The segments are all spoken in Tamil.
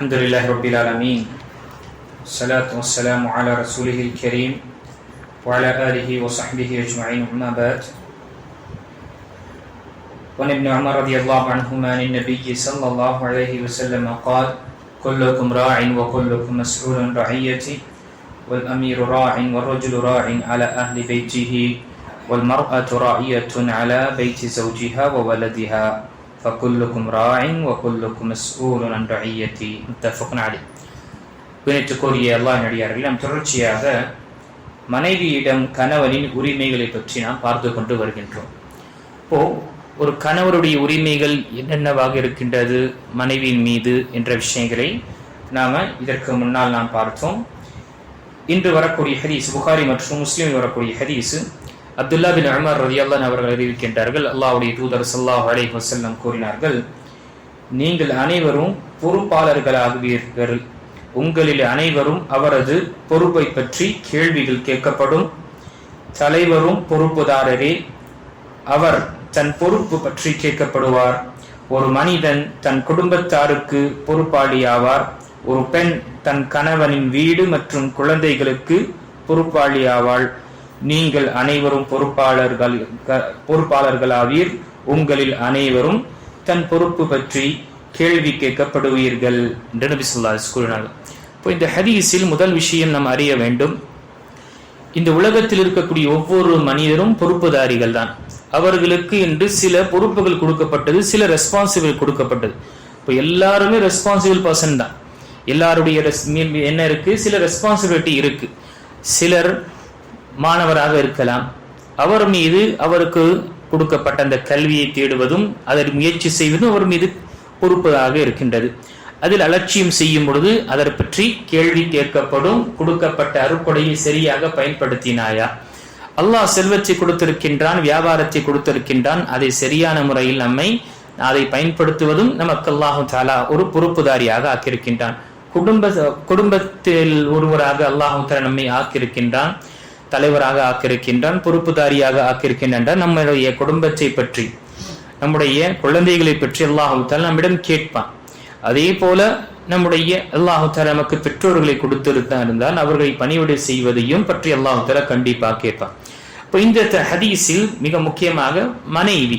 الحمد لله رب العالمين. الصلاة والسلام على رسوله الكريم وعلى آله وصحبه أجمعين أما بعد. وعن ابن عمر رضي الله عنهما عن النبي صلى الله عليه وسلم قال كلكم راع وكلكم مسؤول عن رعيته والأمير راع والرجل راع على أهل بيته والمرأة راعية على بيت زوجها وولدها. ஃபக்குல்லுக்கும் ராயின் வக்குல்லுக்கும் மஸ்ஊலன் அன்று ஐயத்தி முத்தஃபுக்குன் பிணைத்து கோரிய எல்லா நடிகார்கள் நாம் தொடர்ச்சியாக மனைவியிடம் கணவனின் உரிமைகளை பற்றி நாம் பார்த்து கொண்டு வருகின்றோம். இப்போ ஒரு கணவருடைய உரிமைகள் என்னென்னவாக இருக்கின்றது மனைவியின் மீது என்ற விஷயங்களை நாம் இதற்கு முன்னால் நாம் பார்த்தோம். இன்று வரக்கூடிய ஹதீஸ் புகாரி மற்றும் முஸ்லீமில் வரக்கூடிய ஹதீஸ் அப்துல்லா பின் அமர் ரதியல்லான் அவர்கள் அறிவிக்கின்றார்கள். அல்லாஹ்வுடைய தூதர் சல்லாஹ் அலை வசல்லம் கூறினார்கள் நீங்கள் அனைவரும் பொறுப்பாளர்களாகுவீர்கள். உங்களில் அனைவரும் அவரது பொறுப்பை பற்றி கேள்விகள் கேட்கப்படும். தலைவரும் பொறுப்புதாரரே அவர் தன் பொறுப்பு பற்றி கேட்கப்படுவார். ஒரு மனிதன் தன் குடும்பத்தாருக்கு பொறுப்பாளி ஆவார் ஒரு பெண் தன் கணவனின் வீடு மற்றும் குழந்தைகளுக்கு பொறுப்பாளி ஆவாள் நீங்கள் அனைவரும் பொறுப்பாளர்கள் க- பொறுப்பாளர்களாவீர். உங்களில் அனைவரும் தன் பொறுப்பு பற்றி கேள்வி கேட்கப்படுவீர்கள் என்று நபி ஸல்லல்லாஹு கூறினார் இப்போ இந்த ஹதீஸில் முதல் விஷயம் நாம் அறிய வேண்டும். இந்த உலகத்தில் இருக்கக்கூடிய ஒவ்வொரு மனிதரும் பொறுப்புதாரிகள் தான். அவர்களுக்கு என்று சில பொறுப்புகள் கொடுக்கப்பட்டது சில ரெஸ்பான்சிபிள் கொடுக்கப்பட்டது. இப்போ எல்லாருமே ரெஸ்பான்சிபிள் பர்சன் தான். எல்லாருடைய என்ன இருக்கு? சில ரெஸ்பான்சிபிலிட்டி இருக்கு. சிலர் மாணவராக இருக்கலாம். அவர் மீது அவருக்கு கொடுக்கப்பட்ட அந்த கல்வியை தேடுவதும் அதை முயற்சி செய்வதும் அவர் மீது பொறுப்பதாக இருக்கின்றது. அதில் அலட்சியம் செய்யும் பொழுது அதை பற்றி கேள்வி கேட்கப்படும் கொடுக்கப்பட்ட அறுப்படையை சரியாக பயன்படுத்தினாயா? அல்லாஹ் செல்வத்தை கொடுத்திருக்கின்றான் வியாபாரத்தை கொடுத்திருக்கின்றான் அதை சரியான முறையில் நம்மை அதை பயன்படுத்துவதும் நமக்கு அல்லாஹு தாலா ஒரு பொறுப்புதாரியாக ஆக்கியிருக்கின்றான். குடும்ப குடும்பத்தில் ஒருவராக அல்லாஹு தாலா நம்மை ஆக்கியிருக்கின்றான். தலைவராக ஆக்கியிருக்கின்றான் பொறுப்புதாரியாக ஆக்கியிருக்கின்றான் நம்முடைய குடும்பத்தை பற்றி நம்முடைய குழந்தைகளை பற்றி அல்லாஹு நம்மிடம் கேட்பான். அதே போல நம்முடைய அல்லாஹு நமக்கு பெற்றோர்களை கொடுத்திருந்தா இருந்தால் அவர்களை பணிவிடை செய்வதையும் பற்றி அல்லாஹு கண்டிப்பாக கேட்பான். இப்போ இந்த ஹதீஸில் மிக முக்கியமாக மனைவி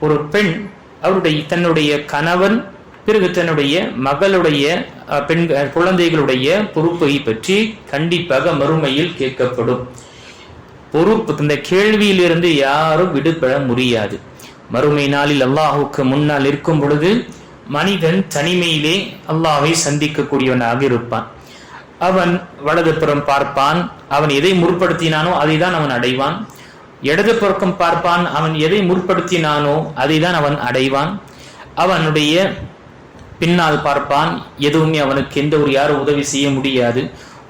ஒரு பெண் அவருடைய தன்னுடைய கணவன் பிறகு தன்னுடைய மகளுடைய அஹ், பெண் குழந்தைகளுடைய பொறுப்பை பற்றி கண்டிப்பாக மறுமையில் கேட்கப்படும். பொறுப்பு இந்த கேள்வியிலிருந்து யாரும் விடுபட முடியாது. மறுமை நாளில் அல்லாஹுக்கு முன்னால் இருக்கும் பொழுது மனிதன் தனிமையிலே அல்லாஹை சந்திக்கக்கூடியவனாக இருப்பான். அவன் வலது புறம் பார்ப்பான் அவன் எதை முற்படுத்தினானோ அதை தான் அவன் அடைவான். இடது புறக்கம் பார்ப்பான் அவன் எதை முற்படுத்தினானோ அதை தான் அவன் அடைவான். அவனுடைய பின்னால் பார்ப்பான் எதுவுமே அவனுக்கு எந்த ஒரு யாரும் உதவி செய்ய முடியாது.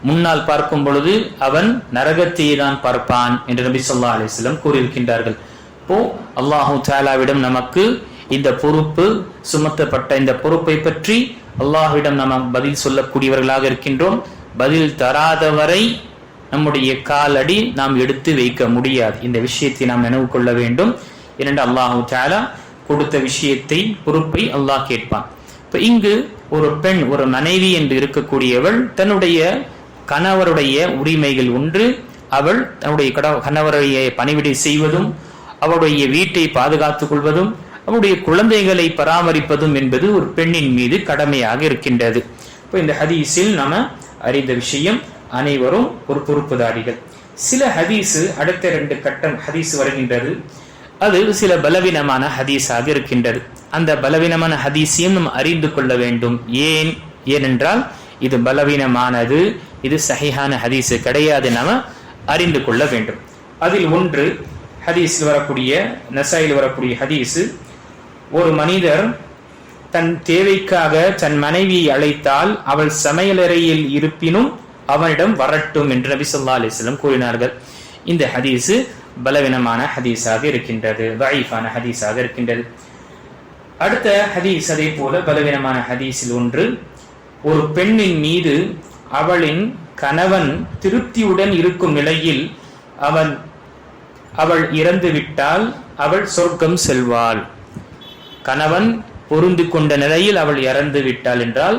முன்னால் பார்க்கும் பொழுது அவன் நரகத்தையே தான் பார்ப்பான் என்று நபி சொல்லா அலிஸ்லம் கூறியிருக்கின்றார்கள். இப்போ அல்லாஹு தாலாவிடம் நமக்கு இந்த பொறுப்பு சுமத்தப்பட்ட இந்த பொறுப்பை பற்றி அல்லாஹுவிடம் நம்ம பதில் சொல்லக்கூடியவர்களாக இருக்கின்றோம். பதில் தராதவரை நம்முடைய காலடி நாம் எடுத்து வைக்க முடியாது. இந்த விஷயத்தை நாம் நினைவு கொள்ள வேண்டும். இரண்டு அல்லாஹு தாலா கொடுத்த விஷயத்தை பொறுப்பை அல்லாஹ் கேட்பான். இப்ப இங்கு ஒரு பெண் ஒரு மனைவி என்று இருக்கக்கூடியவள் தன்னுடைய கணவருடைய உரிமைகள் ஒன்று அவள் தன்னுடைய கணவருடைய பணிவிடை செய்வதும் அவருடைய வீட்டை பாதுகாத்துக் கொள்வதும் அவருடைய குழந்தைகளை பராமரிப்பதும் என்பது ஒரு பெண்ணின் மீது கடமையாக இருக்கின்றது. இப்போ இந்த ஹதீஸில் நாம அறிந்த விஷயம் அனைவரும் ஒரு பொறுப்புதாரிகள் சில ஹதீஸு அடுத்த ரெண்டு கட்டம் ஹதீஸ் வருகின்றது. அது சில பலவீனமான ஹதீஸாக இருக்கின்றது. அந்த பலவீனமான ஹதீஸையும் நாம் அறிந்து கொள்ள வேண்டும். ஏன்? ஏனென்றால் இது பலவீனமானது. இது சஹிஹான ஹதீஸு கிடையாது நாம அறிந்து கொள்ள வேண்டும். அதில் ஒன்று ஹதீஸில் வரக்கூடிய நசாயில் வரக்கூடிய ஹதீஸு ஒரு மனிதர் தன் தேவைக்காக தன் மனைவியை அழைத்தால் அவள் சமையலறையில் இருப்பினும் அவனிடம் வரட்டும் என்று நபி சொல்லா அலிஸ்லம் கூறினார்கள். இந்த ஹதீஸு பலவீனமான ஹதீஸாக இருக்கின்றது தஈஃபான ஹதீஸாக இருக்கின்றது. அடுத்த ஹதீஸ் அதே போல பலவீனமான ஹதீஸில் ஒன்று ஒரு பெண்ணின் மீது அவளின் கணவன் திருப்தியுடன் இருக்கும் நிலையில் அவன் அவள் இறந்து விட்டால் அவள் சொர்க்கம் செல்வாள். கணவன் பொருந்து கொண்ட நிலையில் அவள் இறந்து விட்டாள் என்றால்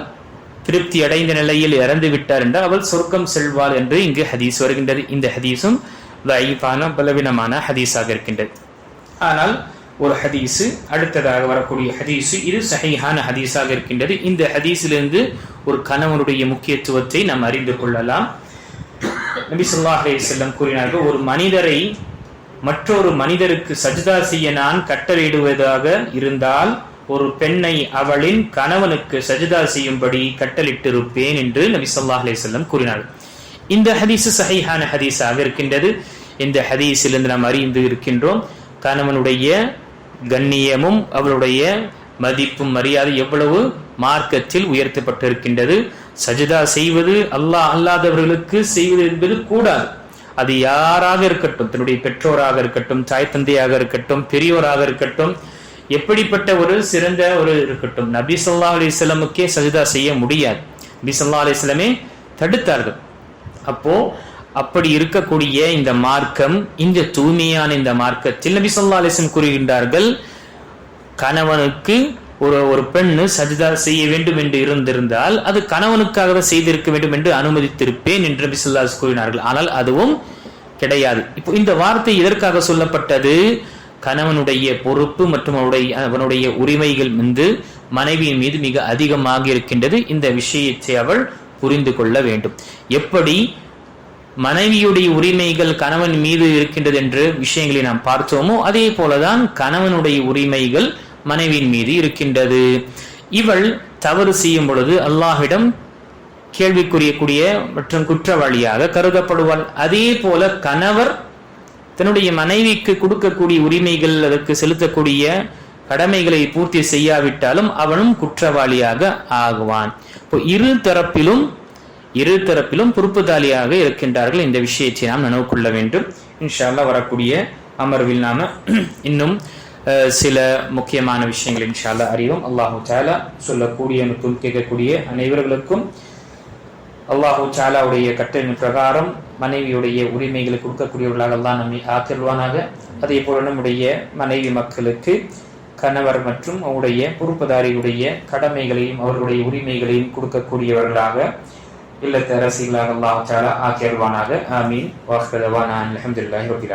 திருப்தி அடைந்த நிலையில் இறந்து விட்டார் என்றால் அவள் சொர்க்கம் செல்வாள் என்று இங்கு ஹதீஸ் வருகின்றது. இந்த ஹதீஸும் லைஃபான பலவீனமான ஹதீஸாக இருக்கின்றது. ஆனால் ஒரு ஹதீஸு அடுத்ததாக வரக்கூடிய ஹதீஸு இது சகையான ஹதீஸாக இருக்கின்றது. இந்த ஹதீஸிலிருந்து ஒரு கணவனுடைய முக்கியத்துவத்தை நாம் அறிந்து கொள்ளலாம். நபி சொல்லாஹே செல்லம் கூறினார்கள் ஒரு மனிதரை மற்றொரு மனிதருக்கு சஜிதா செய்ய நான் கட்டளையிடுவதாக இருந்தால் ஒரு பெண்ணை அவளின் கணவனுக்கு சஜிதா செய்யும்படி கட்டளிட்டிருப்பேன் என்று நபி ஸல்லல்லாஹு செல்லம் கூறினார் இந்த ஹதீஸ் சஹிஹான ஹதீஸாக இருக்கின்றது. இந்த ஹதீஸிலிருந்து நாம் அறிந்து இருக்கின்றோம் கணவனுடைய கண்ணியமும் அவளுடைய மதிப்பும் மரியாதை எவ்வளவு மார்க்கத்தில் உயர்த்தப்பட்டிருக்கின்றது. சஜிதா செய்வது அல்லாஹ் அல்லாதவர்களுக்கு செய்வது என்பது கூடாது. அது யாராக இருக்கட்டும் தன்னுடைய பெற்றோராக இருக்கட்டும் தாய் தந்தையாக இருக்கட்டும் பெரியோராக இருக்கட்டும் எப்படிப்பட்ட ஒரு சிறந்த ஒரு இருக்கட்டும். நபி சொல்லா அலிஸ்லமுக்கே சஜிதா செய்ய முடியாது. நபி சொல்லா அலிஸ்லமே தடுத்தார்கள். அப்போ அப்படி இருக்கக்கூடிய இந்த மார்க்கம் இந்த தூய்மையான இந்த மார்க்கத்தில் நபி சொல்லா அலிஸ்லம் கூறுகின்றார்கள் கணவனுக்கு ஒரு ஒரு பெண் சஜிதா செய்ய வேண்டும் என்று இருந்திருந்தால் அது கணவனுக்காக செய்திருக்க வேண்டும் என்று அனுமதித்திருப்பேன் என்று நபி கூறினார்கள். ஆனால் அதுவும் கிடையாது. இப்போ இந்த வார்த்தை எதற்காக சொல்லப்பட்டது? கணவனுடைய பொறுப்பு மற்றும் அவனுடைய அவனுடைய உரிமைகள் வந்து மனைவியின் மீது மிக அதிகமாக இருக்கின்றது. இந்த விஷயத்தை அவள் புரிந்து கொள்ள வேண்டும். எப்படி மனைவியுடைய உரிமைகள் கணவன் மீது இருக்கின்றது என்று விஷயங்களை நாம் பார்த்தோமோ அதே போலதான் கணவனுடைய உரிமைகள் மனைவியின் மீது இருக்கின்றது. இவள் தவறு செய்யும் பொழுது அல்லாஹிடம் கேள்விக்குரியக்கூடிய மற்றும் குற்றவாளியாக கருதப்படுவாள். அதே போல கணவர் தன்னுடைய மனைவிக்கு கொடுக்கக்கூடிய உரிமைகள் அதற்கு செலுத்தக்கூடிய கடமைகளை பூர்த்தி செய்யாவிட்டாலும் அவனும் குற்றவாளியாக ஆகுவான். இப்போ இரு தரப்பிலும் இரு தரப்பிலும் பொறுப்புதாலியாக இருக்கின்றார்கள். இந்த விஷயத்தை நாம் நினைவு கொள்ள வேண்டும். இன்ஷால்லா வரக்கூடிய அமர்வில் நாம இன்னும் சில முக்கியமான விஷயங்கள் இன்ஷால்லா அறிவோம். அல்லாஹு சாலா சொல்லக்கூடிய மற்றும் கேட்கக்கூடிய அனைவர்களுக்கும் அல்லாஹு சாலாவுடைய கட்டளின் பிரகாரம் மனைவியுடைய உரிமைகளை கொடுக்கக்கூடியவர்களாக எல்லாம் நம்மை ஆக்கிடுவானாக அதே போல நம்முடைய மனைவி மக்களுக்கு கணவர் மற்றும் அவருடைய பொறுப்புதாரியுடைய கடமைகளையும் அவர்களுடைய உரிமைகளையும் கொடுக்கக்கூடியவர்களாக இல்லத்த அரசியலாக அல்லாஹ் தாலா ஆக்கியல்வானாக ஆமீன். வாஹ்தவான் அலமதுல்லாஹி ரபில்